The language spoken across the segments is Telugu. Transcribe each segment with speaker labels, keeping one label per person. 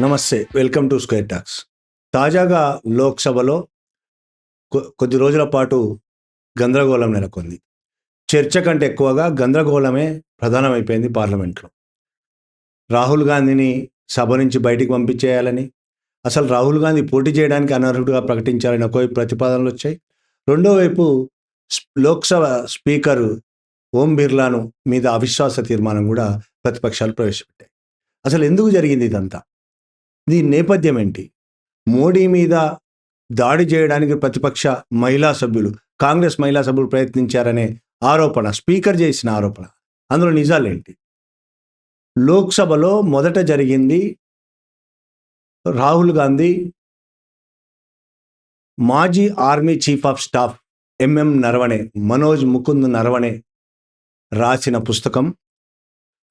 Speaker 1: నమస్తే వెల్కమ్ టు స్క్వేర్ టాక్స్. తాజాగా లోక్సభలో కొ- కొద్ది రోజుల పాటు గందరగోళం నెలకొంది. చర్చ కంటే ఎక్కువగా గందరగోళమే ప్రధానమైపోయింది పార్లమెంట్లో. రాహుల్ గాంధీని సభ నుంచి బయటికి పంపించేయాలని అసలు రాహుల్ గాంధీ పోటీ చేయడానికి అనర్హుడిగా ప్రకటించాలని ఒకవైపు ప్రతిపాదనలు వచ్చాయి. రెండో వైపు లోక్సభ స్పీకర్ ఓం బిర్లాను మీద అవిశ్వాస తీర్మానం కూడా ప్రతిపక్షాలు ప్రవేశపెట్టాయి. అసలు ఎందుకు జరిగింది ఇదంతా? దీని నేపథ్యం ఏంటి? మోడీ మీద దాడి చేయడానికి ప్రతిపక్ష మహిళా సభ్యులు కాంగ్రెస్ మహిళా సభ్యులు ప్రయత్నించారనే ఆరోపణ స్పీకర్ చేసిన ఆరోపణ అందులో నిజాలేంటి లోక్సభలో మొదట జరిగింది రాహుల్ గాంధీ మాజీ army chief of staff MM Naravane Manoj Mukund Naravane రాసిన పుస్తకం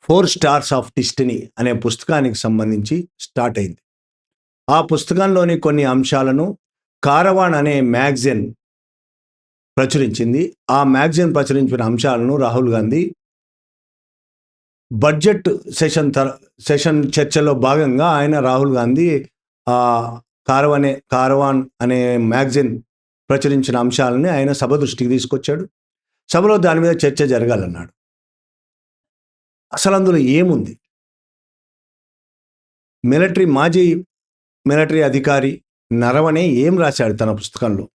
Speaker 1: ఫోర్ స్టార్స్ ఆఫ్ డిస్టినీ అనే పుస్తకానికి సంబంధించి స్టార్ట్ అయింది. ఆ పుస్తకంలోని కొన్ని అంశాలను కారవాన్ అనే మ్యాగజైన్ ప్రచురించింది. ఆ మ్యాగజైన్ ప్రచురించిన అంశాలను రాహుల్ గాంధీ బడ్జెట్ సెషన్ తర సెషన్ చర్చలో భాగంగా ఆయన రాహుల్ గాంధీ ఆ కారవనే కారవాన్ అనే మ్యాగజైన్ ప్రచురించిన అంశాలని ఆయన సభ దృష్టికి తీసుకొచ్చాడు. సభలో దాని మీద చర్చ జరగాలన్నాడు. అసలు అందులో ఏముంది? మిలిటరీ మాజీ మిలిటరీ అధికారి నరవనే ఏం రాశాడు తన పుస్తకంలో?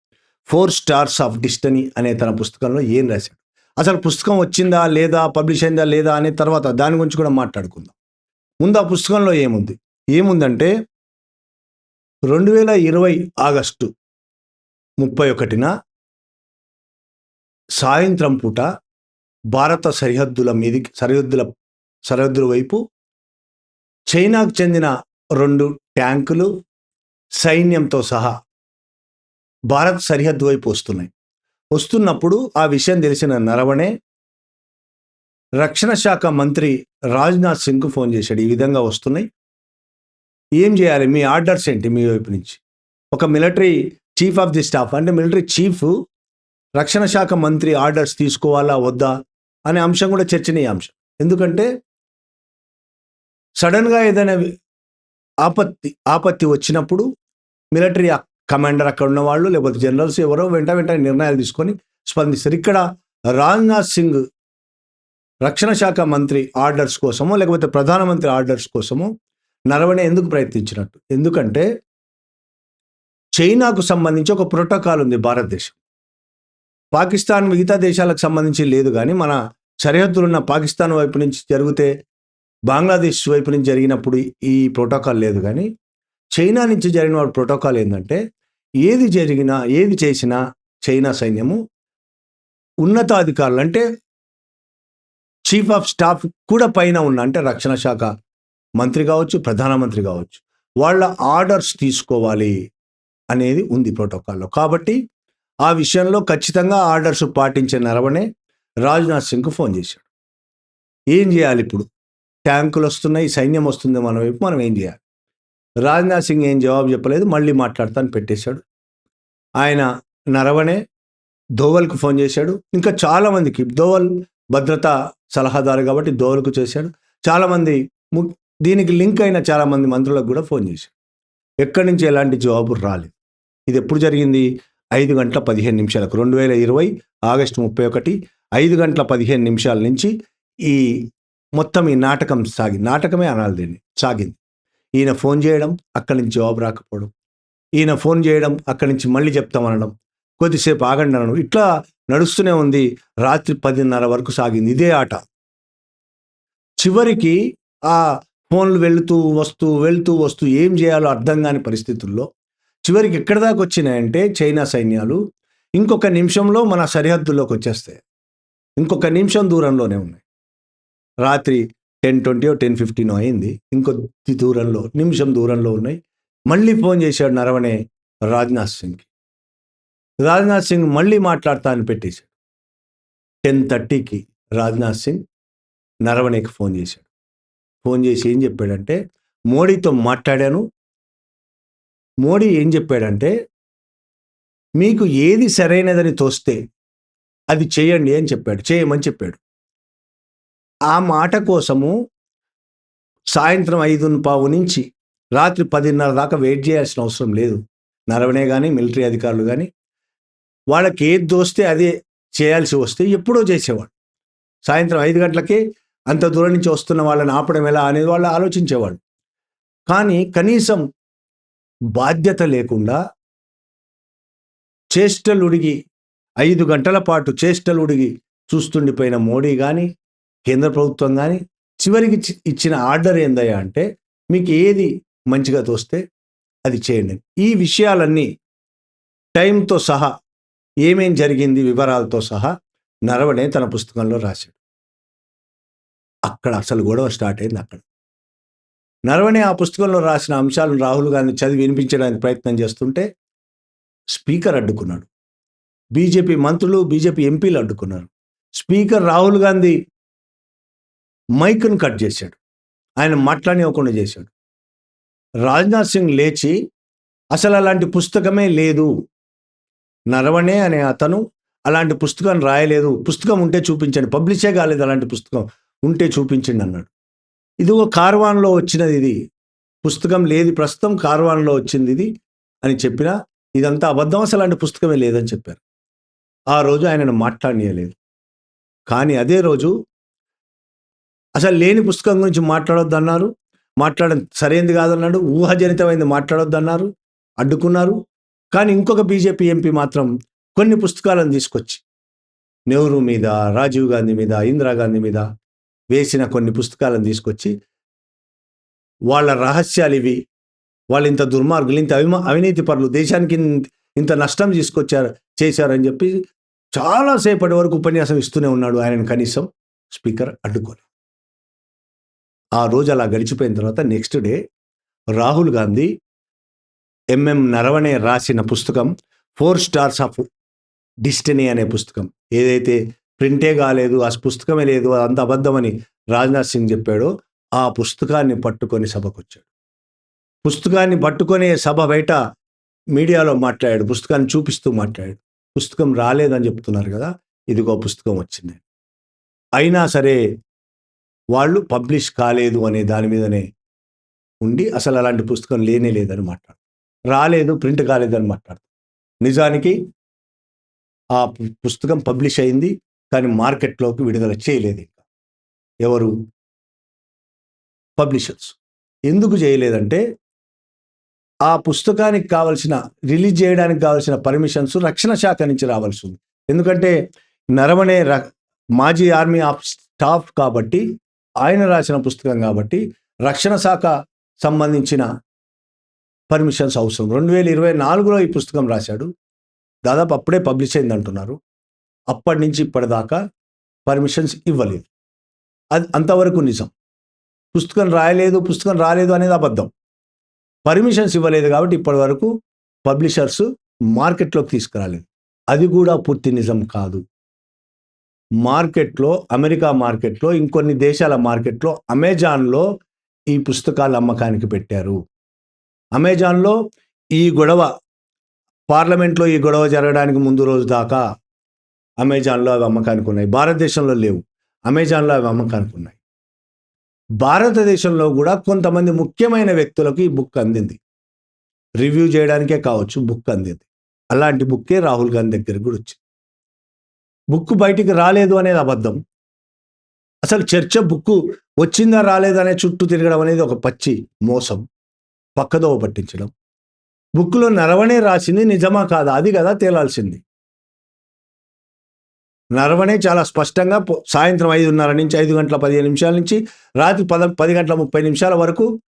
Speaker 1: ఫోర్ స్టార్స్ ఆఫ్ డిస్టనీ అనే తన పుస్తకంలో ఏం రాశాడు? అసలు పుస్తకం వచ్చిందా లేదా పబ్లిష్ అయిందా లేదా అనే తర్వాత దాని గురించి కూడా మాట్లాడుకుందాం. ముందు ఆ పుస్తకంలో ఏముంది? ఏముందంటే రెండు వేల ఇరవై ఆగస్టు ముప్పై ఒకటిన సాయంత్రం పూట భారత సరిహద్దుల మీది సరిహద్దుల సరిహద్దుల వైపు చైనాకు చెందిన రెండు ట్యాంకులు సైన్యంతో సహా భారత్ సరిహద్దు వైపు వస్తున్నాయి. వస్తున్నప్పుడు ఆ విషయం తెలిసిన నరవణే రక్షణ శాఖ మంత్రి రాజ్నాథ్ సింగ్కు ఫోన్ చేశాడు. ఈ విధంగా వస్తున్నాయి. ఏం చేయాలి? మీ ఆర్డర్స్ ఏంటి మీ వైపు నుంచి? ఒక military chief of the staff అంటే మిలిటరీ చీఫ్ రక్షణ శాఖ మంత్రి ఆర్డర్స్ తీసుకోవాలా వద్దా అనే అంశం కూడా చర్చనీయాంశం. ఎందుకంటే సడన్గా ఏదైనా ఆపత్తి ఆపత్తి వచ్చినప్పుడు మిలిటరీ కమాండర్ అక్కడ ఉన్న వాళ్ళు లేకపోతే జనరల్స్ ఎవరో వెంట వెంటనే నిర్ణయాలు తీసుకొని స్పందిస్తారు. ఇక్కడ రాజ్నాథ్ సింగ్ రక్షణ శాఖ మంత్రి ఆర్డర్స్ కోసమో లేకపోతే ప్రధానమంత్రి ఆర్డర్స్ కోసమో నరవణే ఎందుకు ప్రయత్నించినట్టు? ఎందుకంటే చైనాకు సంబంధించి ఒక ప్రోటోకాల్ ఉంది భారతదేశం. పాకిస్తాన్ మిగతా దేశాలకు సంబంధించి లేదు కానీ మన సరిహద్దులున్న పాకిస్తాన్ వైపు నుంచి జరిగితే బంగ్లాదేశ్ వైపు నుంచి జరిగినప్పుడు ఈ ప్రోటోకాల్ లేదు కానీ చైనా నుంచి జరిగిన వాడు ప్రోటోకాల్ ఏంటంటే ఏది జరిగినా ఏది చేసినా చైనా సైన్యము ఉన్నతాధికారులు అంటే చీఫ్ ఆఫ్ స్టాఫ్ కూడా పైన ఉన్న అంటే రక్షణ శాఖ మంత్రి కావచ్చు ప్రధానమంత్రి కావచ్చు వాళ్ళ ఆర్డర్స్ తీసుకోవాలి అనేది ఉంది ప్రోటోకాల్లో. కాబట్టి ఆ విషయంలో ఖచ్చితంగా ఆర్డర్స్ పాటించే నరవనే రాజ్నాథ్ సింగ్కు ఫోన్ చేశాడు. ఏం చేయాలి ఇప్పుడు? ట్యాంకులు వస్తున్నాయి సైన్యం వస్తుంది మన వైపు మనం ఏం చేయాలి? రాజ్నాథ్ సింగ్ ఏం జవాబు చెప్పలేదు మళ్ళీ మాట్లాడతాను పెట్టేశాడు. ఆయన నరవనే ధోవల్కు ఫోన్ చేశాడు. ఇంకా చాలామందికి దోవల్ భద్రతా సలహాదారు కాబట్టి దోవల్కు చేశాడు. చాలామంది ము- దీనికి లింక్ అయిన చాలామంది మంత్రులకు కూడా ఫోన్ చేశాడు. ఎక్కడి నుంచి ఎలాంటి జవాబు రాలేదు. ఇది ఎప్పుడు జరిగింది? ఐదు గంటల పదిహేను నిమిషాలకు. రెండు వేల ఇరవై ఆగస్టు ముప్పై ఒకటి ఐదు గంటల పదిహేను నిమిషాల నుంచి ఈ మొత్తం ఈ నాటకం సాగి నాటకమే అనాలి దీన్ని సాగింది. ఈయన ఫోన్ చేయడం అక్కడి నుంచి జవాబు రాకపోవడం ఈయన ఫోన్ చేయడం అక్కడి నుంచి మళ్ళీ చెప్తామనడం కొద్దిసేపు ఆగండి అనడం ఇట్లా నడుస్తూనే ఉంది రాత్రి పదిన్నర వరకు సాగింది ఇదే ఆట. చివరికి ఆ ఫోన్లు వెళుతూ వస్తూ వెళుతూ వస్తూ ఏం చేయాలో అర్థం కాని పరిస్థితుల్లో చివరికి ఎక్కడి దాకా వచ్చినాయంటే చైనా సైన్యాలు ఇంకొక నిమిషంలో మన సరిహద్దుల్లోకి వచ్చేస్తాయి. ఇంకొక నిమిషం దూరంలోనే ఉన్నాయి. రాత్రి టెన్ ట్వంటీ టెన్ ఫిఫ్టీన్ అయింది. ఇంకొద్ది దూరంలో నిమిషం దూరంలో ఉన్నాయి. మళ్ళీ ఫోన్ చేశాడు నరవణే రాజ్నాథ్ సింగ్కి. రాజ్నాథ్ సింగ్ మళ్ళీ మాట్లాడతా అని పెట్టేశాడు. టెన్ థర్టీకి రాజ్నాథ్ సింగ్ నరవణేకి ఫోన్ చేశాడు. ఫోన్ చేసి ఏం చెప్పాడంటే మోడీతో మాట్లాడాను. మోడీ ఏం చెప్పాడంటే మీకు ఏది సరైనదని తోస్తే అది చేయండి అని చెప్పాడు. చేయమని చెప్పాడు. ఆ మాట కోసము సాయంత్రం ఐదు పావు నుంచి రాత్రి పదిన్నర దాకా వెయిట్ చేయాల్సిన అవసరం లేదు. నరవనే కానీ మిలిటరీ అధికారులు కానీ వాళ్ళకి ఏది దోస్తే అదే చేయాల్సి వస్తే ఎప్పుడో చేసేవాడు సాయంత్రం ఐదు గంటలకే అంత దూరం నుంచి వస్తున్న వాళ్ళని ఆపడం ఎలా అనేది వాళ్ళు ఆలోచించేవాడు కానీ కనీసం బాధ్యత లేకుండా చేష్టలుడిగి ఐదు గంటల పాటు చేష్టలుడిగి చూస్తుండిపోయిన మోడీ కానీ కేంద్ర ప్రభుత్వం కానీ చివరికి ఇచ్చిన ఆర్డర్ ఏందయ్యా అంటే మీకు ఏది మంచిగా తోస్తే అది చేయండి. ఈ విషయాలన్నీ టైంతో సహా ఏమేం జరిగింది వివరాలతో సహా నరవడే తన పుస్తకంలో రాశాడు. అక్కడ అసలు గొడవ స్టార్ట్ అయింది అక్కడ. నరవణే ఆ పుస్తకంలో రాసిన అంశాలను రాహుల్ గాంధీ చదివి వినిపించడానికి ప్రయత్నం చేస్తుంటే స్పీకర్ అడ్డుకున్నాడు. బీజేపీ మంత్రులు బీజేపీ ఎంపీలు అడ్డుకున్నారు. స్పీకర్ రాహుల్ గాంధీ మైక్ను కట్ చేశాడు. ఆయన మాట్లాడనివ్వకుండా చేశాడు. రాజ్నాథ్ సింగ్ లేచి అసలు అలాంటి పుస్తకమే లేదు. నరవణే అనే అతను అలాంటి పుస్తకం రాయలేదు. పుస్తకం ఉంటే చూపించండి. పబ్లిషే కాలేదు అలాంటి పుస్తకం ఉంటే చూపించండి అన్నాడు. ఇదిగో కార్వాన్లో వచ్చినది ఇది. పుస్తకం లేదు ప్రస్తుతం కార్వాన్లో వచ్చింది ఇది అని చెప్పినా ఇదంతా అబద్ధం. అసలు అలాంటి పుస్తకమే లేదని చెప్పారు. ఆ రోజు ఆయనను మాట్లాడనీయలేదు కానీ అదే రోజు అసలు లేని పుస్తకం గురించి మాట్లాడొద్దు అన్నారు మాట్లాడడం సరైంది కాదన్నాడు. ఊహాజనితమైంది మాట్లాడొద్దు అన్నారు అడ్డుకున్నారు. కానీ ఇంకొక బీజేపీ ఎంపీ మాత్రం కొన్ని పుస్తకాలను తీసుకొచ్చి నెహ్రూ మీద రాజీవ్ గాంధీ మీద ఇందిరాగాంధీ మీద వేసిన కొన్ని పుస్తకాలను తీసుకొచ్చి వాళ్ళ రహస్యాలు ఇవి. వాళ్ళు ఇంత దుర్మార్గులు ఇంత అవిమా అవినీతి పరులు దేశానికి ఇంత నష్టం తీసుకొచ్చారు చేశారని చెప్పి చాలాసేపటి వరకు ఉపన్యాసం ఇస్తూనే ఉన్నాడు. ఆయన కనీసం స్పీకర్ అడ్డుకోలేదు. ఆ రోజు అలా గడిచిపోయిన తర్వాత next day Rahul Gandhi MM Naravane రాసిన పుస్తకం ఫోర్ స్టార్స్ ఆఫ్ డిస్టనీ అనే పుస్తకం. ఏదైతే ప్రింటే కాలేదు ఆ పుస్తకమే లేదు అంత అబద్ధమని రాజ్నాథ్ సింగ్ చెప్పాడో ఆ పుస్తకాన్ని పట్టుకొని సభకు వచ్చాడు పుస్తకాన్ని పట్టుకొని సభ బయట మీడియాలో మాట్లాడాడు పుస్తకాన్ని చూపిస్తూ మాట్లాడాడు. పుస్తకం రాలేదని చెప్తున్నారు కదా ఇదిగో పుస్తకం వచ్చింది. అయినా సరే వాళ్ళు పబ్లిష్ కాలేదు అనే దాని మీదనే ఉండి అసలు అలాంటి పుస్తకం లేనే లేదని మాట్లాడు. రాలేదు ప్రింట్ కాలేదని మాట్లాడు. నిజానికి ఆ పుస్తకం పబ్లిష్ అయింది కానీ మార్కెట్లోకి విడుదల చేయలేదు ఇంకా. ఎవరు? పబ్లిషర్స్. ఎందుకు చేయలేదంటే ఆ పుస్తకానికి కావలసిన రిలీజ్ చేయడానికి కావలసిన పర్మిషన్స్ రక్షణ శాఖ నుంచి రావాల్సి ఉంది. ఎందుకంటే నరవణే ర- మాజీ ఆర్మీ ఆఫ్ స్టాఫ్ కాబట్టి ఆయన రాసిన పుస్తకం కాబట్టి రక్షణ శాఖ సంబంధించిన పర్మిషన్స్ అవసరం. రెండు వేల ఇరవై నాలుగులో ఈ పుస్తకం రాశాడు. దాదాపు అప్పుడే పబ్లిష్ అయింది అంటున్నారు. అప్పటి నుంచి ఇప్పటిదాకా పర్మిషన్స్ ఇవ్వలేదు. అది అంతవరకు నిజం. పుస్తకం రాయలేదు పుస్తకం రాలేదు అనేది అబద్ధం. పర్మిషన్స్ ఇవ్వలేదు కాబట్టి ఇప్పటి వరకు పబ్లిషర్స్ మార్కెట్లోకి తీసుకురాలేదు. అది కూడా పూర్తి నిజం కాదు. మార్కెట్లో అమెరికా మార్కెట్లో ఇంకొన్ని దేశాల మార్కెట్లో అమెజాన్లో ఈ పుస్తకాలు అమ్మకానికి పెట్టారు. అమెజాన్లో ఈ గొడవ పార్లమెంట్లో ఈ గొడవ జరగడానికి ముందు రోజు దాకా అమెజాన్లో అవి అమ్మకానికి ఉన్నాయి. భారతదేశంలో లేవు. అమెజాన్లో అవి అమ్మకానికి ఉన్నాయి. భారతదేశంలో కూడా కొంతమంది ముఖ్యమైన వ్యక్తులకు ఈ బుక్ అందింది. రివ్యూ చేయడానికే కావచ్చు బుక్ అందింది. అలాంటి బుక్కే రాహుల్ గాంధీ దగ్గర కూడా వచ్చింది. బుక్ బయటికి రాలేదు అనేది అబద్ధం. అసలు చర్చ బుక్ వచ్చిందా రాలేదా అనే చుట్టూ తిరగడం అనేది ఒక పచ్చి మోసం. పక్కదోవ పట్టించడం. బుక్లో నరవణే రాసింది నిజమా కాదా? అది కదా తేలాల్సింది. నరవణే చాలా స్పష్టంగా సాయంత్రం ఐదున్నర నుంచి ఐదు గంటల పదిహేను నిమిషాల నుంచి రాత్రి పద పది గంటల ముప్పై నిమిషాల వరకు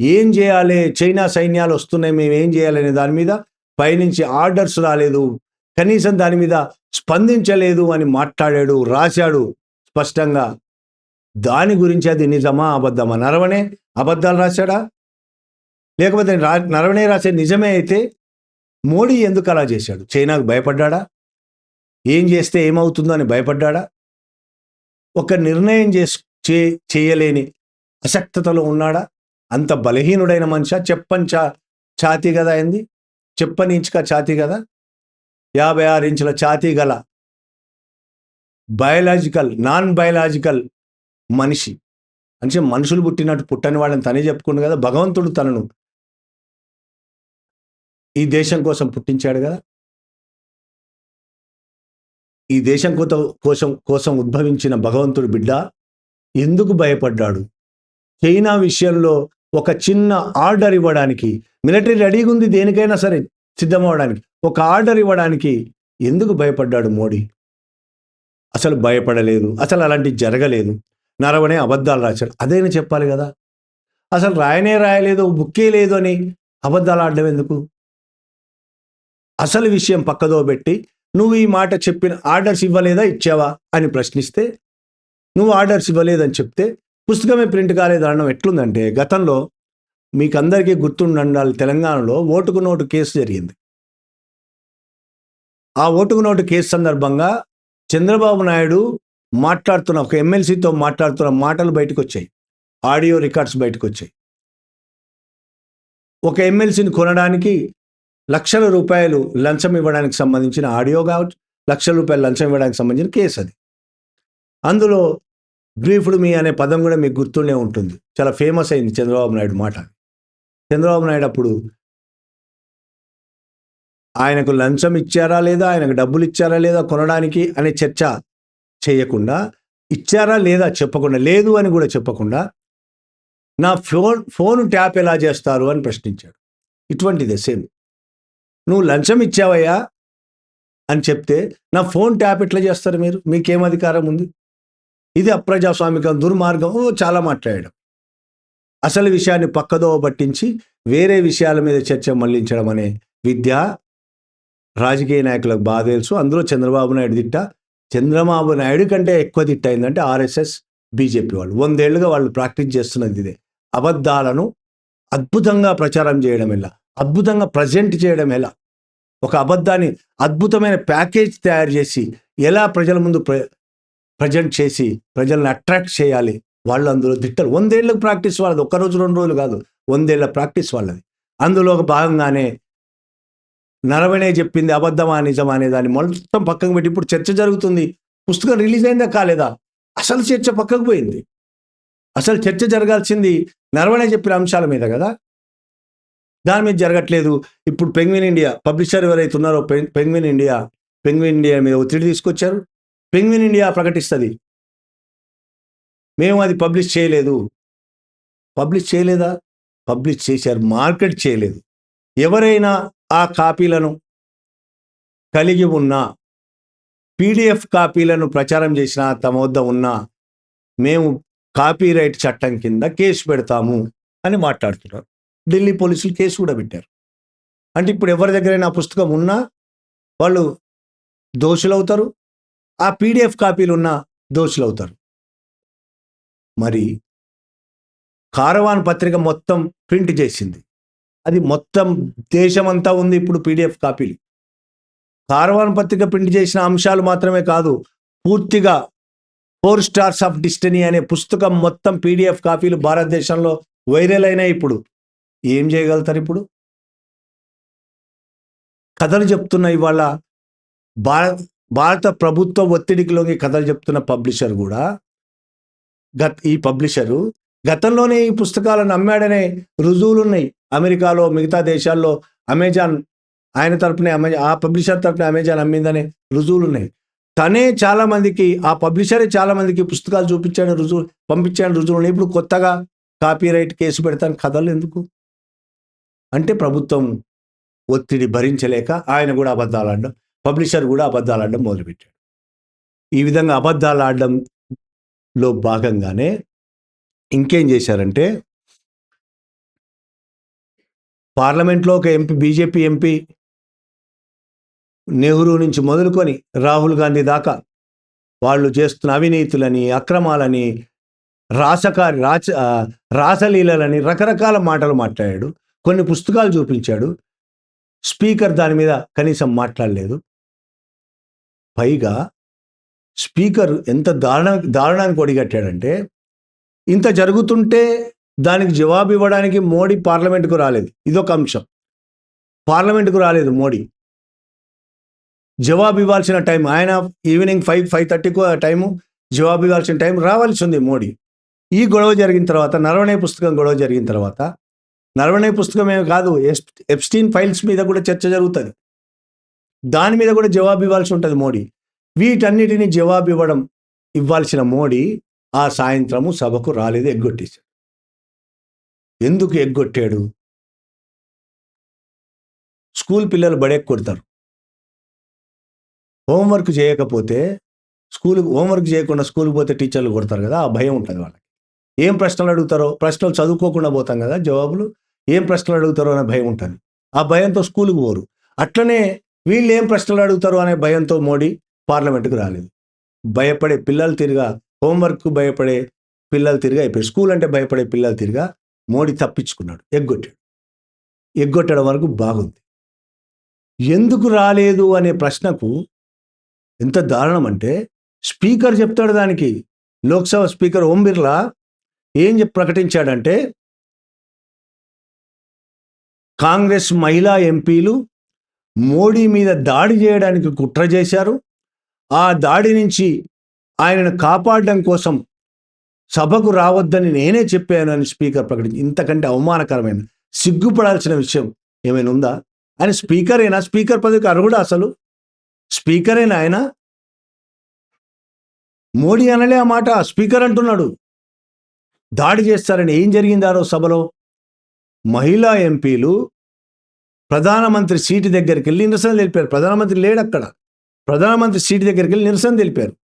Speaker 1: ఏం చేయాలి? చైనా సైన్యాలు వస్తున్నాయి మేము ఏం చేయాలి అనే దాని మీద పైనుంచి ఆర్డర్స్ రాలేదు. కనీసం దాని మీద స్పందించలేదు అని మాట్లాడాడు రాశాడు స్పష్టంగా. దాని గురించి అది నిజమా అబద్ధమా? నరవణే అబద్ధాలు రాశాడా? లేకపోతే రా నరవణే రాసే నిజమే అయితే మోడీ ఎందుకు అలా చేశాడు? చైనాకు భయపడ్డాడా? ఏం చేస్తే ఏమవుతుందో అని భయపడ్డాడా? ఒక నిర్ణయం చే చేయలేని అసక్తతలో ఉన్నాడా? అంత బలహీనుడైన మనిషి? చెప్పని చా ఛాతీ కదా అయింది? చెప్పని ఇంచుక ఛాతీ కదా? యాభై ఆరు ఇంచుల ఛాతీ గల బయలాజికల్ నాన్ బయలాజికల్ మనిషి. అంటే మనుషులు పుట్టినట్టు పుట్టని వాళ్ళని తనే చెప్పుకుండు కదా భగవంతుడు తనను ఈ దేశం కోసం పుట్టించాడు కదా. ఈ దేశం కోత కోసం కోసం ఉద్భవించిన భగవంతుడు బిడ్డ ఎందుకు భయపడ్డాడు? చైనా విషయంలో ఒక చిన్న ఆర్డర్ ఇవ్వడానికి మిలిటరీ రెడీగా ఉంది దేనికైనా సరే. సిద్ధమవడానికి ఒక ఆర్డర్ ఇవ్వడానికి ఎందుకు భయపడ్డాడు మోడీ? అసలు భయపడలేదు అసలు అలాంటివి జరగలేదు. నరవనే అబద్ధాలు రాశాడు. అదేనా చెప్పాలి కదా? అసలు రాయనే రాయలేదు బుక్కే లేదు అని అబద్ధాలు ఆడడం ఎందుకు? అసలు విషయం పక్కదో పెట్టి నువ్వు ఈ మాట చెప్పిన ఆర్డర్స్ ఇవ్వలేదా ఇచ్చావా? అని ప్రశ్నిస్తే నువ్వు ఆర్డర్స్ ఇవ్వలేదని చెప్తే పుస్తకమే ప్రింట్ కాలేదు? అనడం ఎట్లుందంటే గతంలో మీకు అందరికీ గుర్తుండాలి తెలంగాణలో ఓటుకు నోటు కేసు జరిగింది. ఆ ఓటుకు నోటు కేసు సందర్భంగా చంద్రబాబు నాయుడు మాట్లాడుతున్న ఒక ఎమ్మెల్సీతో మాట్లాడుతున్న మాటలు బయటకు వచ్చాయి ఆడియో రికార్డ్స్ బయటకు వచ్చాయి ఒక ఎమ్మెల్సీని కొనడానికి లక్షల రూపాయలు లంచం ఇవ్వడానికి సంబంధించిన ఆడియో కావచ్చు లక్షల రూపాయలు లంచం ఇవ్వడానికి సంబంధించిన కేసు అది. అందులో బ్రీఫ్డ్ మీ అనే పదం కూడా మీకు గుర్తుండే ఉంటుంది. చాలా ఫేమస్ అయింది చంద్రబాబు నాయుడు మాట చంద్రబాబు నాయుడు అప్పుడు ఆయనకు లంచం ఇచ్చారా లేదా? ఆయనకు డబ్బులు ఇచ్చారా లేదా? కొనడానికి అనే చర్చ చేయకుండా ఇచ్చారా లేదా చెప్పకుండా లేదు అని కూడా చెప్పకుండా నా ఫోన్ ఫోన్ ట్యాప్ ఎలా చేస్తారు అని ప్రశ్నించాడు. ఇటువంటిదే సేమ్. నువ్వు లంచం ఇచ్చావయ్యా అని చెప్తే నా ఫోన్ ట్యాప్ ఎట్లా చేస్తారు మీరు? మీకేం అధికారం ఉంది? ఇది అప్రజాస్వామికం దుర్మార్గం చాలా మాట్లాడడం. అసలు విషయాన్ని పక్కదో పట్టించి వేరే విషయాల మీద చర్చ మళ్ళించడం అనే విద్య రాజకీయ నాయకులకు బాగా తెలుసు. అందులో చంద్రబాబు నాయుడు తిట్ట చంద్రబాబు నాయుడు కంటే ఎక్కువ తిట్ట అయిందంటే ఆర్ఎస్ఎస్ బీజేపీ వాళ్ళు. వందేళ్ళుగా వాళ్ళు ప్రాక్టీస్ చేస్తున్నది ఇదే. అబద్ధాలను అద్భుతంగా ప్రచారం చేయడం ఎలా? అద్భుతంగా ప్రజెంట్ చేయడం ఎలా? ఒక అబద్ధాన్ని అద్భుతమైన ప్యాకేజ్ తయారు చేసి ఎలా ప్రజల ముందు ప్ర ప్రజెంట్ చేసి ప్రజల్ని అట్రాక్ట్ చేయాలి? వాళ్ళు అందులో వందేళ్ళకు ప్రాక్టీస్ వాళ్ళది. ఒక్క రోజు రెండు రోజులు కాదు. వందేళ్ళ ప్రాక్టీస్ వాళ్ళది. అందులో ఒక భాగంగానే నరవణే చెప్పింది అబద్ధమా నిజమా అనే దాన్ని మొత్తం పక్కకు పెట్టి ఇప్పుడు చర్చ జరుగుతుంది. పుస్తకం రిలీజ్ అయిందా కాలేదా? అసలు చర్చ పక్కకు పోయింది. అసలు చర్చ జరగాల్సింది నరవణే చెప్పిన అంశాల మీద కదా? దాని మీద జరగట్లేదు. ఇప్పుడు పెంగ్విన్ ఇండియా పబ్లిషర్ ఎవరైతే ఉన్నారో పెం- పెంగ్విన్ ఇండియా పెంగ్విన్ ఇండియా మీద ఒత్తిడి తీసుకొచ్చారు. పెంగ్విన్ ఇండియా ప్రకటిస్తుంది. మేము అది పబ్లిష్ చేయలేదు. పబ్లిష్ చేయలేదా? పబ్లిష్ చేశారు. మార్కెట్ చేయలేదు. ఎవరైనా ఆ కాపీలను కలిగి ఉన్న పీడిఎఫ్ కాపీలను ప్రచారం చేసిన తమ వద్ద ఉన్న మేము కాపీరైట్ చట్టం కింద కేసు పెడతాము అని మాట్లాడుతున్నారు. ఢిల్లీ పోలీసులు కేసు కూడా పెట్టారు. అంటే ఇప్పుడు ఎవరి దగ్గరైనా పుస్తకం ఉన్నా వాళ్ళు దోషులవుతారు. ఆ పీడిఎఫ్ కాపీలు ఉన్న దోషులవుతారు. మరి కారవాన్ పత్రిక మొత్తం ప్రింట్ చేసింది. అది మొత్తం దేశమంతా ఉంది ఇప్పుడు పీడిఎఫ్ కాపీలు. కారవాన్ పత్రిక ప్రింట్ చేసిన అంశాలు మాత్రమే కాదు పూర్తిగా ఫోర్ స్టార్స్ ఆఫ్ డిస్టనీ అనే పుస్తకం మొత్తం పీడిఎఫ్ కాపీలు భారతదేశంలో వైరల్ అయినాయి ఇప్పుడు. ఏం చేయగలుగుతారు ఇప్పుడు? కథలు చెప్తున్న ఇవాళ భారత భారత ప్రభుత్వ ఒత్తిడికి లోకి కథలు చెప్తున్న పబ్లిషర్ కూడా గత ఈ పబ్లిషరు. గతంలోనే ఈ పుస్తకాలను అమ్మాడనే రుజువులు ఉన్నాయి అమెరికాలో మిగతా దేశాల్లో అమెజాన్ ఆయన తరపునే అమెజాన్ ఆ పబ్లిషర్ తరపున అమెజాన్ అమ్మిందనే రుజువులు ఉన్నాయి తనే చాలామందికి ఆ పబ్లిషరే చాలామందికి పుస్తకాలు చూపించాడు రుజువు పంపించాడు రుజువులు ఇప్పుడు కొత్తగా కాపీరైట్ కేసు పెడతాను కథలు ఎందుకు? అంటే ప్రభుత్వం ఒత్తిడి భరించలేక ఆయన కూడా అబద్ధాలు ఆడడం పబ్లిషర్ కూడా అబద్ధాలు ఆడడం మొదలుపెట్టాడు. ఈ విధంగా అబద్ధాలు ఆడడం లో భాగంగానే ఇంకేం చేశారంటే పార్లమెంట్లో ఒక ఎంపీ బీజేపీ ఎంపీ నెహ్రూ నుంచి మొదలుకొని రాహుల్ గాంధీ దాకా వాళ్ళు చేస్తున్న అవినీతులని అక్రమాలని రాసకారి రాచ రాసలీలలని రకరకాల మాటలు మాట్లాడాడు. కొన్ని పుస్తకాలు చూపించాడు. స్పీకర్ దాని మీద కనీసం మాట్లాడలేదు. పైగా స్పీకర్ ఎంత దారుణ దారుణానికి ఒడిగట్టాడంటే ఇంత జరుగుతుంటే దానికి జవాబు ఇవ్వడానికి మోడీ పార్లమెంటుకు రాలేదు. ఇదొక అంశం. పార్లమెంటుకు రాలేదు మోడీ. జవాబు ఇవ్వాల్సిన టైం ఆయన ఈవినింగ్ ఫైవ్ ఫైవ్ థర్టీకు ఆ టైము జవాబు ఇవ్వాల్సిన టైం రావాల్సి ఉంది మోడీ. ఈ గొడవ జరిగిన తర్వాత నరవణే పుస్తకం గొడవ జరిగిన తర్వాత నరవణే పుస్తకమే కాదు ఎఫ్ ఎప్స్టీన్ ఫైల్స్ మీద కూడా చర్చ జరుగుతుంది. దాని మీద కూడా జవాబు ఇవ్వాల్సి ఉంటుంది మోడీ. వీటన్నిటిని జవాబు ఇవ్వడం ఇవ్వాల్సిన మోడీ ఆ సాయంత్రము సభకు రాలేదు ఎగ్గొట్టేశాడు. ఎందుకు ఎగ్గొట్టాడు? స్కూల్ పిల్లలు బడెక్ కొడతారు. హోంవర్క్ చేయకపోతే స్కూల్ హోంవర్క్ చేయకుండా స్కూల్కి పోతే టీచర్లు కొడతారు కదా ఆ భయం ఉంటుంది వాళ్ళకి. ఏం ప్రశ్నలు అడుగుతారో ప్రశ్నలు చదువుకోకుండా పోతాం కదా జవాబులు ఏం ప్రశ్నలు అడుగుతారో అనే భయం ఉంటుంది. ఆ భయంతో స్కూల్కి పోరు. అట్లనే వీళ్ళు ఏం ప్రశ్నలు అడుగుతారు అనే భయంతో మోడీ పార్లమెంటుకు రాలేదు. భయపడే పిల్లలు తిరిగా హోంవర్క్ భయపడే పిల్లలు తిరిగా అయిపోయారు స్కూల్ అంటే భయపడే పిల్లలు తిరిగా మోడీ తప్పించుకున్నాడు ఎగ్గొట్టాడు. ఎగ్గొట్టడం వరకు బాగుంది. ఎందుకు రాలేదు అనే ప్రశ్నకు ఎంత దారుణం అంటే స్పీకర్ చెప్తాడు దానికి లోక్సభ స్పీకర్ ఓం బిర్లా ఏం చెప్ ప్రకటించాడంటే కాంగ్రెస్ మహిళా ఎంపీలు మోడీ మీద దాడి చేయడానికి కుట్ర చేశారు ఆ దాడి నుంచి ఆయనను కాపాడడం కోసం సభకు రావద్దని నేనే చెప్పాను అని స్పీకర్ ప్రకటించి ఇంతకంటే అవమానకరమైన సిగ్గుపడాల్సిన విషయం ఏమైనా ఉందా? ఆయన స్పీకరేనా? స్పీకర్ పదవికి అర్హుడా అసలు? స్పీకరేనా ఆయన? మోడీ అనలే ఆ మాట స్పీకర్ అంటున్నాడు. దాడి చేస్తారని ఏం జరిగింది సభలో? మహిళా ఎంపీలు ప్రధానమంత్రి సీటు దగ్గరికి వెళ్ళి నిరసన తెలిపారు. ప్రధానమంత్రి లేడు అక్కడ ప్రధానమంత్రి సీటు దగ్గరికి వెళ్ళి నిరసన తెలిపారు.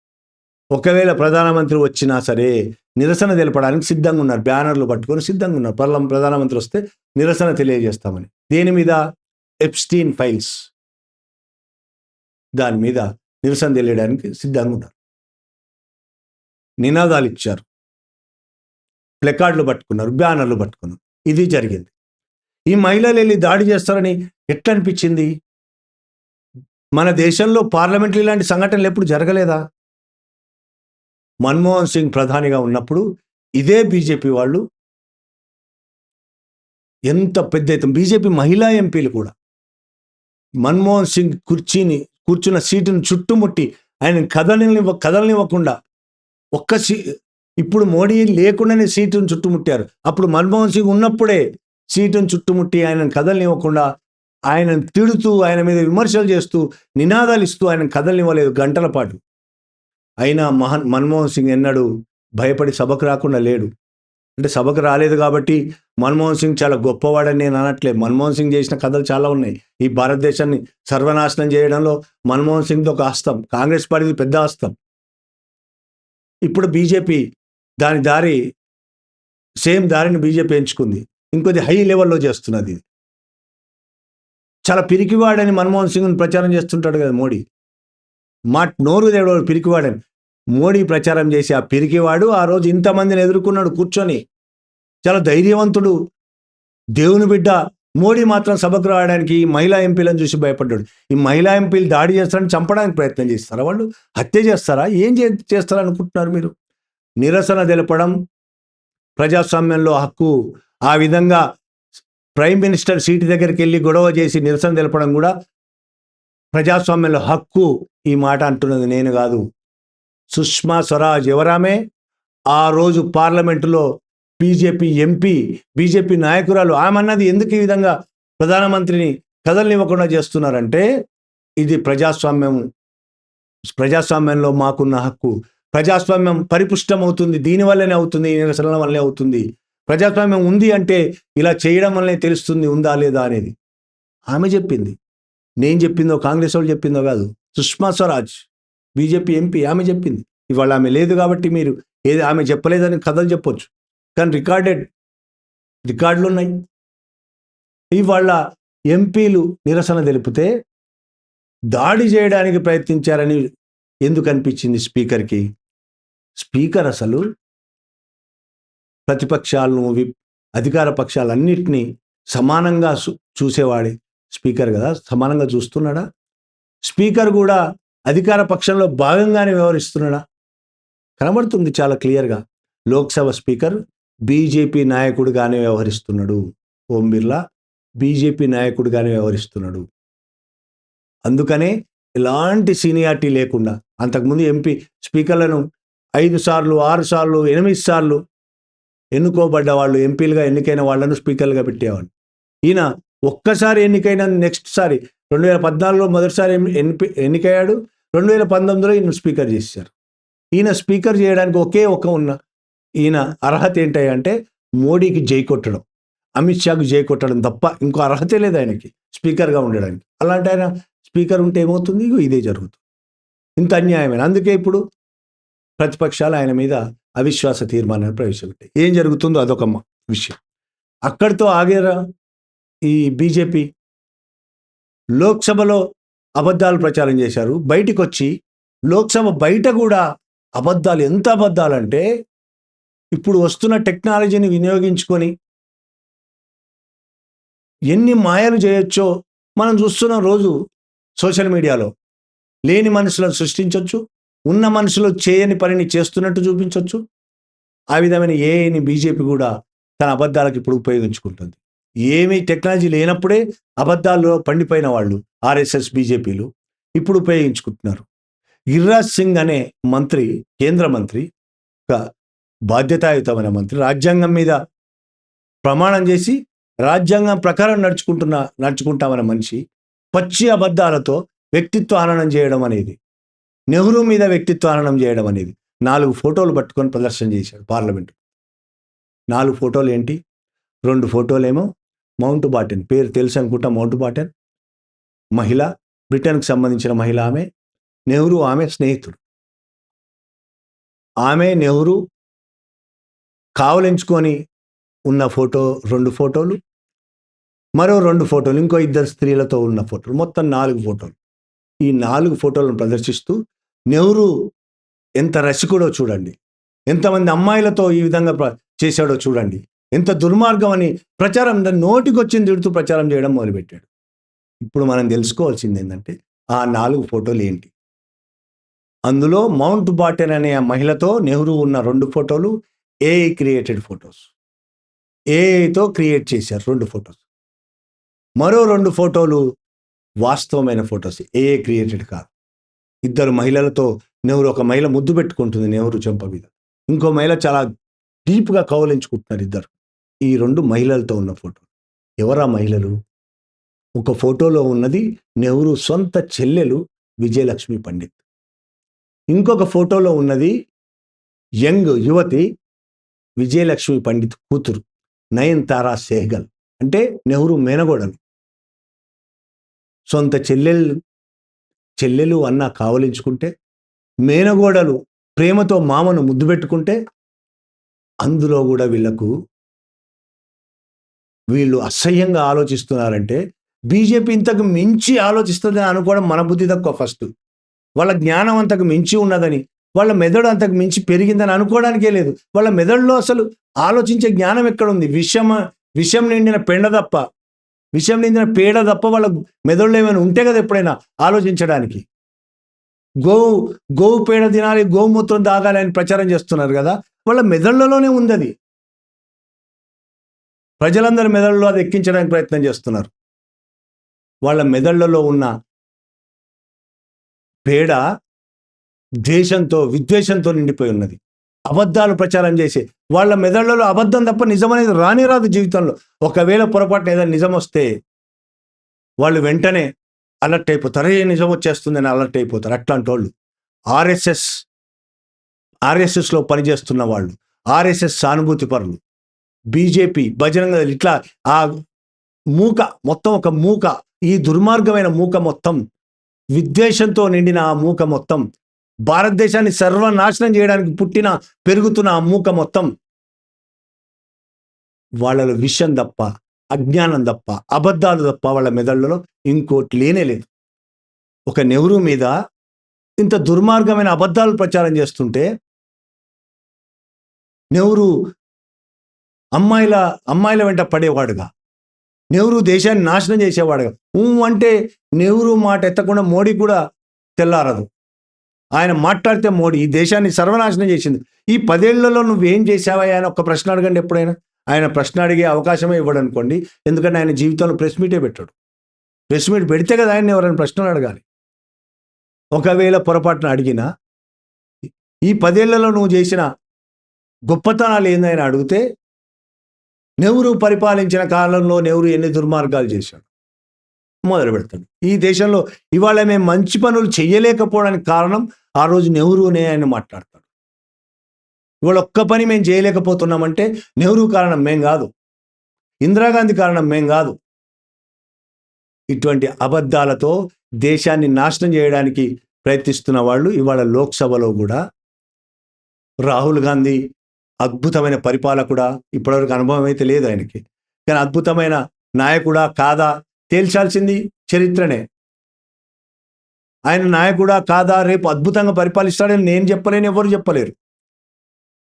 Speaker 1: ఒకవేళ ప్రధానమంత్రి వచ్చినా సరే నిరసన తెలపడానికి సిద్ధంగా ఉన్నారు. బ్యానర్లు పట్టుకొని సిద్ధంగా ఉన్నారు. పర్లం ప్రధానమంత్రి వస్తే నిరసన తెలియజేస్తామని. దేని మీద? ఎప్స్టీన్ ఫైల్స్ దాని మీద నిరసన తెలియడానికి సిద్ధంగా ఉన్నారు. నినాదాలు ఇచ్చారు. ప్లెకార్డులు పట్టుకున్నారు. బ్యానర్లు పట్టుకున్నారు. ఇది జరిగింది. ఈ మహిళలు వెళ్ళి దాడి చేస్తారని ఎట్లా అనిపించింది మన దేశంలో పార్లమెంట్లో ఇలాంటి సంఘటనలు ఎప్పుడు జరగలేదా? మన్మోహన్ సింగ్ ప్రధానిగా ఉన్నప్పుడు ఇదే బీజేపీ వాళ్ళు ఎంత పెద్ద ఎత్తున బీజేపీ మహిళా ఎంపీలు కూడా మన్మోహన్ సింగ్ కుర్చీని కూర్చున్న సీటును చుట్టుముట్టి ఆయన కదలనివ్వ కదలనివ్వకుండా ఒక్క సీ ఇప్పుడు మోడీ లేకుండానే సీటును చుట్టుముట్టారు. అప్పుడు మన్మోహన్ సింగ్ ఉన్నప్పుడే సీటును చుట్టుముట్టి ఆయన కదలనివ్వకుండా ఆయనను తిడుతూ ఆయన మీద విమర్శలు చేస్తూ నినాదాలు ఇస్తూ ఆయన కదలనివ్వలేదు గంటల పాటు. అయినా మహన్ మన్మోహన్ సింగ్ ఎన్నడూ భయపడి సభకు రాకుండా లేడు. అంటే సభకు రాలేదు కాబట్టి మన్మోహన్ సింగ్ చాలా గొప్పవాడని నేను అనట్లే మన్మోహన్ సింగ్ చేసిన కథలు చాలా ఉన్నాయి. ఈ భారతదేశాన్ని సర్వనాశనం చేయడంలో మన్మోహన్ సింగ్ది ఒక హస్తం. కాంగ్రెస్ పార్టీది పెద్ద హస్తం. ఇప్పుడు బీజేపీ దాని దారి సేమ్ దారిని బీజేపీ ఎంచుకుంది. ఇంకొద్ది హై లెవెల్లో చేస్తున్నది. ఇది చాలా పిరికివాడని మన్మోహన్ సింగ్ని ప్రచారం చేస్తుంటాడు కదా మోడీ. మా నోరు దేవుడు పిరికివాడని. మోడీ ప్రచారం చేసి ఆ పిరికివాడు ఆ రోజు ఇంతమందిని ఎదుర్కొన్నాడు కూర్చొని. చాలా ధైర్యవంతుడు దేవుని బిడ్డ. మోడీ మాత్రం సభకు రావడానికి ఈ మహిళా ఎంపీలను చూసి భయపడ్డాడు. ఈ మహిళా ఎంపీలు దాడి చేస్తారని చంపడానికి ప్రయత్నం చేస్తారా వాళ్ళు? హత్య చేస్తారా? ఏం చే చేస్తారా అనుకుంటున్నారు మీరు? నిరసన తెలపడం ప్రజాస్వామ్యంలో హక్కు ఆ విధంగా ప్రైమ్ మినిస్టర్ సీటు దగ్గరికి వెళ్ళి గొడవ చేసి నిరసన తెలపడం కూడా ప్రజాస్వామ్యంలో హక్కు ఈ మాట అంటున్నది నేను కాదు. సుష్మా స్వరాజ్ ఎవరామే? ఆ రోజు పార్లమెంటులో బీజేపీ ఎంపీ బీజేపీ నాయకురాలు ఆమె అన్నది ఎందుకు ఈ విధంగా ప్రధానమంత్రిని కదలనివ్వకుండా చేస్తున్నారంటే ఇది ప్రజాస్వామ్యం. ప్రజాస్వామ్యంలో మాకున్న హక్కు. ప్రజాస్వామ్యం పరిపుష్టమవుతుంది దీనివల్లనే అవుతుంది ఈ నిరసనల వల్లే అవుతుంది. ప్రజాస్వామ్యం ఉంది అంటే ఇలా చేయడం వల్లనే తెలుస్తుంది ఉందా లేదా అనేది. ఆమె చెప్పింది. నేను చెప్పిందో కాంగ్రెస్ వాళ్ళు చెప్పిందో కాదు. సుష్మా స్వరాజ్ బీజేపీ ఎంపీ ఆమె చెప్పింది. ఇవాళ ఆమె లేదు కాబట్టి మీరు ఏది ఆమె చెప్పలేదని కథలు చెప్పొచ్చు. కానీ రికార్డెడ్ రికార్డులు ఉన్నాయి. ఇవాళ ఎంపీలు నిరసన తెలిపితే దాడి చేయడానికి ప్రయత్నించారని ఎందుకు అనిపించింది స్పీకర్కి? స్పీకర్ అసలు ప్రతిపక్షాలను వి అధికార పక్షాలన్నింటినీ సమానంగా చూ- చూసేవాడే స్పీకర్ కదా సమానంగా చూస్తున్నాడా? స్పీకర్ కూడా అధికార పక్షంలో భాగంగానే వ్యవహరిస్తున్నాడా? కనబడుతుంది చాలా క్లియర్గా. లోక్సభ స్పీకర్ బీజేపీ నాయకుడిగానే వ్యవహరిస్తున్నాడు. ఓం బిర్లా బీజేపీ నాయకుడుగానే వ్యవహరిస్తున్నాడు. అందుకనే ఎలాంటి సీనియారిటీ లేకుండా అంతకుముందు ఎంపీ స్పీకర్లను ఐదు సార్లు ఆరు సార్లు ఎనిమిది సార్లు ఎన్నుకోబడ్డ వాళ్ళు ఎంపీలుగా ఎన్నికైన వాళ్ళను స్పీకర్లుగా పెట్టేవాడు ఈయన ఒక్కసారి ఎన్నికైన నెక్స్ట్ సారి రెండు వేల పద్నాలుగులో మొదటిసారి ఎన్ని- ఎన్నికయ్యాడు. రెండు వేల పంతొమ్మిదిలో ఈయన స్పీకర్ చేశారు. ఈయన స్పీకర్ చేయడానికి ఒకే ఒక ఉన్న ఈయన అర్హత ఏంటంటే మోడీకి జై కొట్టడం. అమిత్ షాకు జై కొట్టడం తప్ప ఇంకో అర్హతే లేదు ఆయనకి స్పీకర్గా ఉండడానికి. అలాంటి ఆయన స్పీకర్ ఉంటే ఏమవుతుంది? ఇగో ఇదే జరుగుతుంది. ఇంత అన్యాయమైన. అందుకే ఇప్పుడు ప్రతిపక్షాలు ఆయన మీద అవిశ్వాస తీర్మానాన్ని ప్రవేశపెట్టాయి. ఏం జరుగుతుందో అదొక విషయం. అక్కడితో ఆగేరా? ఈ బీజేపీ లోక్సభలో అబద్ధాలు ప్రచారం చేశారు. బయటికి వచ్చి లోక్సభ బయట కూడా అబద్ధాలు ఎంత అబద్ధాలంటే ఇప్పుడు వస్తున్న టెక్నాలజీని వినియోగించుకొని ఎన్ని మాయలు చేయొచ్చో మనం చూస్తున్నాం రోజు సోషల్ మీడియాలో. లేని మనుషులను సృష్టించవచ్చు ఉన్న మనుషులు చేయని పనిని చేస్తున్నట్టు చూపించవచ్చు ఆ విధమైన ఏఐని బీజేపీ కూడా తన అబద్ధాలకు ఇప్పుడు ఉపయోగించుకుంటుంది. ఏమీ టెక్నాలజీ లేనప్పుడే అబద్ధాల్లో పండిపోయిన వాళ్ళు ఆర్ఎస్ఎస్ బీజేపీలు ఇప్పుడు ఉపయోగించుకుంటున్నారు. గిరిరాజ్ సింగ్ అనే మంత్రి కేంద్ర మంత్రి ఒక బాధ్యతాయుతమైన మంత్రి రాజ్యాంగం మీద ప్రమాణం చేసి రాజ్యాంగం ప్రకారం నడుచుకుంటున్న నడుచుకుంటామనే మనిషి పచ్చి అబద్ధాలతో వ్యక్తిత్వ ఆనందం చేయడం అనేది నెహ్రూ మీద వ్యక్తిత్వ చేయడం అనేది నాలుగు ఫోటోలు పట్టుకొని ప్రదర్శన చేశాడు పార్లమెంటు. నాలుగు ఫోటోలు ఏంటి? రెండు ఫోటోలేమో మౌంట్ బాటెన్ పేరు తెలుసు అనుకుంటా మౌంట్ బాటెన్. మహిళ బ్రిటన్కి సంబంధించిన మహిళ ఆమె నెహ్రూ ఆమె స్నేహితుడు. ఆమె నెహ్రూ కావలించుకొని ఉన్న ఫోటో రెండు ఫోటోలు మరో రెండు ఫోటోలు ఇంకో ఇద్దరు స్త్రీలతో ఉన్న ఫోటోలు మొత్తం నాలుగు ఫోటోలు. ఈ నాలుగు ఫోటోలను ప్రదర్శిస్తూ నెహ్రూ ఎంత రసికుడో చూడండి. ఎంతమంది అమ్మాయిలతో ఈ విధంగా ప్ర- చేశాడో చూడండి. ఎంత దుర్మార్గం అని ప్రచారం నోటికొచ్చింది తిడుతూ ప్రచారం చేయడం మొదలుపెట్టాడు. ఇప్పుడు మనం తెలుసుకోవాల్సింది ఏంటంటే ఆ నాలుగు ఫోటోలు ఏంటి? అందులో మౌంట్ బాటెన్ అనే మహిళతో నెహ్రూ ఉన్న రెండు ఫోటోలు ఏఐ క్రియేటెడ్ ఫొటోస్. ఏఐతో క్రియేట్ చేశారు రెండు ఫొటోస్. మరో రెండు ఫోటోలు వాస్తవమైన ఫొటోస్ ఏఏ క్రియేటెడ్ కాదు. ఇద్దరు మహిళలతో నెహ్రూ ఒక మహిళ ముద్దు పెట్టుకుంటుంది నెహ్రూ చెంప మీద. ఇంకో మహిళ చాలా డీప్గా కౌలించుకుంటున్నారు ఇద్దరు. ఈ రెండు మహిళలతో ఉన్న ఫోటో. ఎవరా మహిళలు? ఒక ఫోటోలో ఉన్నది నెహ్రూ సొంత చెల్లెలు విజయలక్ష్మి పండిత్. ఇంకొక ఫోటోలో ఉన్నది యంగ్ యువతి విజయలక్ష్మి పండిత్ కూతురు నయన్ తారా సెహ్గల్. అంటే నెహ్రూ మేనగోడలు. సొంత చెల్లెలు చెల్లెలు అన్న కావలించుకుంటే మేనగోడలు ప్రేమతో మామను ముద్దు పెట్టుకుంటే అందులో కూడా వీళ్ళకు వీళ్ళు అసహ్యంగా ఆలోచిస్తున్నారంటే బీజేపీ ఇంతకు మించి ఆలోచిస్తుందని అనుకోవడం మన బుద్ధి తక్కువ ఫస్ట్. వాళ్ళ జ్ఞానం అంతకు మించి ఉన్నదని వాళ్ళ మెదడు అంతకు మించి పెరిగిందని అనుకోవడానికే లేదు. వాళ్ళ మెదడులో అసలు ఆలోచించే జ్ఞానం ఎక్కడుంది? విషమ విషం నిండిన పెండ తప్ప. విషయం నిండిన పేడ తప్ప వాళ్ళ మెదడులో ఏమైనా ఉంటే కదా ఎప్పుడైనా ఆలోచించడానికి. గోవు గోవు పేడ తినాలి గోమూత్రం తాగాలి అని ప్రచారం చేస్తున్నారు కదా వాళ్ళ మెదళ్ళలోనే ఉంది అది ప్రజలందరి మెదడులో అది ఎక్కించడానికి ప్రయత్నం చేస్తున్నారు. వాళ్ళ మెదళ్ళలో ఉన్న పేడ ద్వేషంతో విద్వేషంతో నిండిపోయి ఉన్నది. అబద్ధాలు ప్రచారం చేసి వాళ్ళ మెదళ్ళలో అబద్ధం తప్ప నిజమనేది రాని రాదు జీవితంలో. ఒకవేళ పొరపాటున ఏదైనా నిజం వస్తే వాళ్ళు వెంటనే అలర్ట్ అయిపోతారు. ఏ నిజం వచ్చేస్తుందని అలర్ట్ అయిపోతారు అట్లాంటి వాళ్ళు ఆర్ఎస్ఎస్ ఆర్ఎస్ఎస్లో పనిచేస్తున్న వాళ్ళు ఆర్ఎస్ఎస్ సానుభూతి పరులు బీజేపీ బజరంగ ఇట్లా ఆ మూక మొత్తం ఒక మూక ఈ దుర్మార్గమైన మూక మొత్తం విద్వేషంతో నిండిన ఆ మూక మొత్తం భారతదేశాన్ని సర్వనాశనం చేయడానికి పుట్టిన పెరుగుతున్న ఆ మూక మొత్తం వాళ్ళలో విషయం తప్ప అజ్ఞానం తప్ప అబద్ధాలు తప్ప వాళ్ళ మెదళ్ళలో ఇంకోటి లేనే లేదు. ఒక నెహ్రూ మీద ఇంత దుర్మార్గమైన అబద్ధాలు ప్రచారం చేస్తుంటే నెహ్రూ అమ్మాయిల అమ్మాయిల వెంట పడేవాడుగా. నెహ్రూ దేశాన్ని నాశనం చేసేవాడుగా. ఊ అంటే నెహ్రూ మాట ఎత్తకుండా మోడీ కూడా తెల్లారదు. ఆయన మాట్లాడితే మోడీ ఈ దేశాన్ని సర్వనాశనం చేసింది. ఈ పదేళ్ళలో నువ్వేం చేశావా ఆయన ఒక ప్రశ్న అడగండి ఎప్పుడైనా. ఆయన ప్రశ్న అడిగే అవకాశమే ఇవ్వడు అనుకోండి ఎందుకంటే ఆయన జీవితంలో ప్రెస్ మీటే పెట్టాడు. ప్రెస్ మీట్ పెడితే కదా ఆయన ఎవరైనా ప్రశ్నలు అడగాలి. ఒకవేళ పొరపాటున అడిగినా ఈ పదేళ్ళలో నువ్వు చేసిన గొప్పతనాలు ఏందని అడిగితే నెహ్రూ పరిపాలించిన కాలంలో నెహ్రూ ఎన్ని దుర్మార్గాలు చేశాడు? మొదలు పెడతాడు ఈ దేశంలో ఇవాళ మేము మంచి పనులు చేయలేకపోవడానికి కారణం ఆ రోజు నెహ్రూనే ఆయన మాట్లాడతాడు. ఇవాళ ఒక్క పని మేము చేయలేకపోతున్నామంటే నెహ్రూ కారణం మేం కాదు. ఇందిరాగాంధీ కారణం మేం కాదు. ఇటువంటి అబద్ధాలతో దేశాన్ని నాశనం చేయడానికి ప్రయత్నిస్తున్న వాళ్ళు ఇవాళ లోక్సభలో కూడా రాహుల్ గాంధీ అద్భుతమైన పరిపాలకుడా ఇప్పటివరకు అనుభవం అయితే లేదు ఆయనకి. కానీ అద్భుతమైన నాయకుడా కాదా తేల్చాల్సింది చరిత్రనే. ఆయన నాయకుడా కాదా రేపు అద్భుతంగా పరిపాలిస్తాడని నేను చెప్పలేను ఎవరు చెప్పలేరు.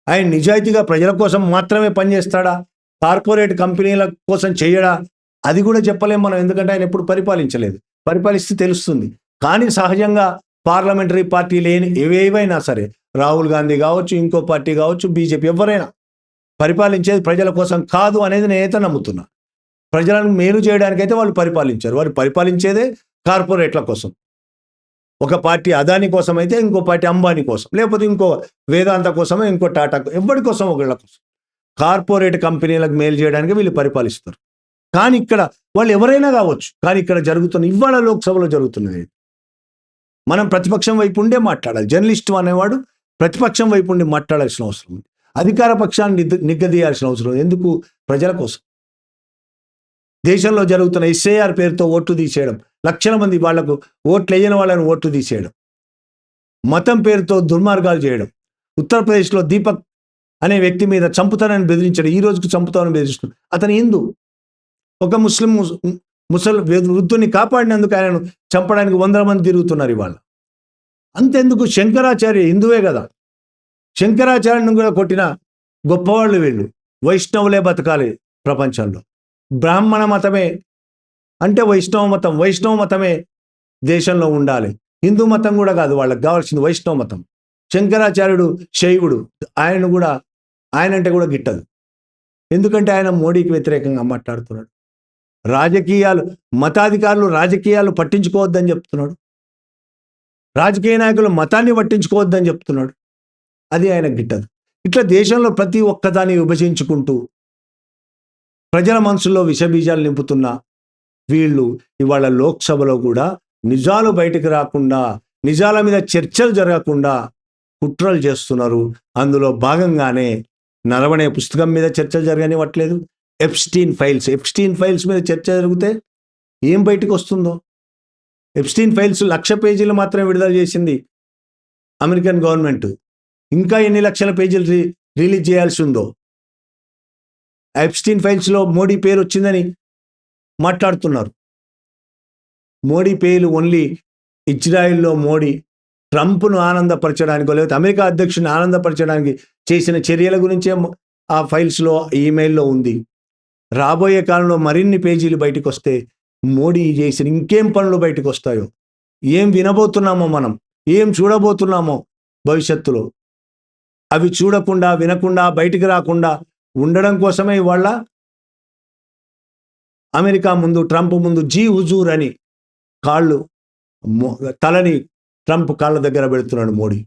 Speaker 1: ఆయన నిజాయితీగా ప్రజల కోసం మాత్రమే పనిచేస్తాడా? కార్పొరేట్ కంపెనీల కోసం చేయడా? అది కూడా చెప్పలేము మనం ఎందుకంటే ఆయన ఎప్పుడు పరిపాలించలేదు. పరిపాలిస్తే తెలుస్తుంది. కానీ సహజంగా పార్లమెంటరీ పార్టీ లేని ఏవేవైనా సరే రాహుల్ గాంధీ కావచ్చు ఇంకో పార్టీ కావచ్చు బీజేపీ ఎవరైనా పరిపాలించేది ప్రజల కోసం కాదు అనేది నేనైతే నమ్ముతున్నా. ప్రజలను మేలు చేయడానికైతే వాళ్ళు పరిపాలించారు. వారు పరిపాలించేదే కార్పొరేట్ల కోసం. ఒక పార్టీ అదాని కోసం అయితే ఇంకో పార్టీ అంబానీ కోసం. లేకపోతే ఇంకో వేదాంత కోసమో ఇంకో టాటా ఎవరి కోసం ఒకళ్ళ కోసం. కార్పొరేట్ కంపెనీలకు మేలు చేయడానికి వీళ్ళు పరిపాలిస్తారు. కానీ ఇక్కడ వాళ్ళు ఎవరైనా కావచ్చు. కానీ ఇక్కడ జరుగుతున్న ఇవాళ లోక్సభలో జరుగుతున్నది మనం ప్రతిపక్షం వైపు ఉండే మాట్లాడాలి. జర్నలిస్ట్ అనేవాడు ప్రతిపక్షం వైపు ఉండి మాట్లాడాల్సిన అవసరం ఉంది. అధికార పక్షాన్ని నిగ్గదీయాల్సిన అవసరం ఎందుకు? ప్రజల కోసం. దేశంలో జరుగుతున్న ఎస్ఏఆర్ పేరుతో ఓట్లు తీసేయడం లక్షల మంది వాళ్ళకు ఓట్లు వేయని వాళ్ళని ఓట్లు తీసేయడం మతం పేరుతో దుర్మార్గాలు చేయడం ఉత్తరప్రదేశ్లో దీపక్ అనే వ్యక్తి మీద చంపుతానని బెదిరించాడు ఈ రోజుకు చంపుతానని బెదిరిస్తున్నాడు అతను హిందూ. ఒక ముస్లిం ముసల్ వృద్ధుని కాపాడినందుకు ఆయనను చంపడానికి వందల మంది తిరుగుతున్నారు ఇవాళ. అంతెందుకు శంకరాచార్య హిందువే కదా? శంకరాచార్యను కూడా కొట్టిన గొప్పవాళ్ళు వీళ్ళు. వైష్ణవులే బతకాలి ప్రపంచంలో. బ్రాహ్మణ మతమే అంటే వైష్ణవ మతం వైష్ణవ మతమే దేశంలో ఉండాలి. హిందూ మతం కూడా కాదు వాళ్ళకి కావాల్సింది వైష్ణవ మతం. శంకరాచార్యుడు శైవుడు ఆయన కూడా ఆయన అంటే కూడా గిట్టదు. ఎందుకంటే ఆయన మోడీకి వ్యతిరేకంగా మాట్లాడుతున్నాడు. రాజకీయాలు మతాధికారులు రాజకీయాలు పట్టించుకోవద్దని చెప్తున్నాడు. రాజకీయ నాయకులు మతాన్ని పట్టించుకోవద్దని చెప్తున్నాడు. అది ఆయన గిట్టదు. ఇట్లా దేశంలో ప్రతి ఒక్కదాన్ని విభజించుకుంటూ ప్రజల మనసులో విషబీజాలు నింపుతున్న వీళ్ళు ఇవాళ లోక్సభలో కూడా నిజాలు బయటకు రాకుండా నిజాల మీద చర్చలు జరగకుండా కుట్రలు చేస్తున్నారు. అందులో భాగంగానే నరవణే పుస్తకం మీద చర్చ జరగనివ్వట్లేదు. ఎప్స్టీన్ ఫైల్స్ ఎప్స్టీన్ ఫైల్స్ మీద చర్చ జరిగితే ఏం బయటకు వస్తుందో? ఎప్స్టీన్ ఫైల్స్ లక్ష పేజీలు మాత్రమే విడుదల చేసింది అమెరికన్ గవర్నమెంట్. ఇంకా ఎన్ని లక్షల పేజీలు రి రిలీజ్ చేయాల్సి ఉందో? ఎప్స్టీన్ ఫైల్స్లో మోడీ పేరు వచ్చిందని మాట్లాడుతున్నారు. మోడీ పేర్లు ఓన్లీ ఇజ్రాయిల్లో మోడీ ట్రంప్ను ఆనందపరచడానికో లేకపోతే అమెరికా అధ్యక్షుని ఆనందపరచడానికి చేసిన చర్యల గురించే ఆ ఫైల్స్లో ఈమెయిల్లో ఉంది. రాబోయే కాలంలో మరిన్ని పేజీలు బయటకు వస్తే మోడీ చేసిన ఇంకేం పనులు బయటకు వస్తాయో ఏం వినబోతున్నామో మనం? ఏం చూడబోతున్నామో భవిష్యత్తులో? అవి చూడకుండా వినకుండా బయటికి రాకుండా ఉండడం కోసమే ఇవాళ అమెరికా ముందు ట్రంప్ ముందు జీ హుజూర్ అని కాళ్ళు తలని ట్రంప్ కాళ్ళ దగ్గర పెడుతున్నాడు మోడీ.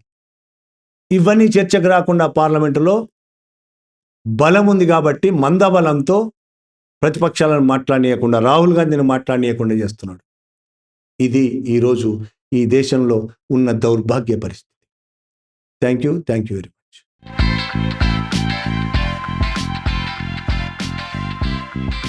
Speaker 1: ఇవన్నీ చర్చకు రాకుండా పార్లమెంటులో బలం ఉంది కాబట్టి మందబలంతో ప్రతిపక్షాలను మాట్లాడనీయకుండా రాహుల్ గాంధీని మాట్లాడనీయకుండా చేస్తున్నాడు. ఇది ఈరోజు ఈ దేశంలో ఉన్న దౌర్భాగ్య పరిస్థితి. Thank you thank you very much. Thank you.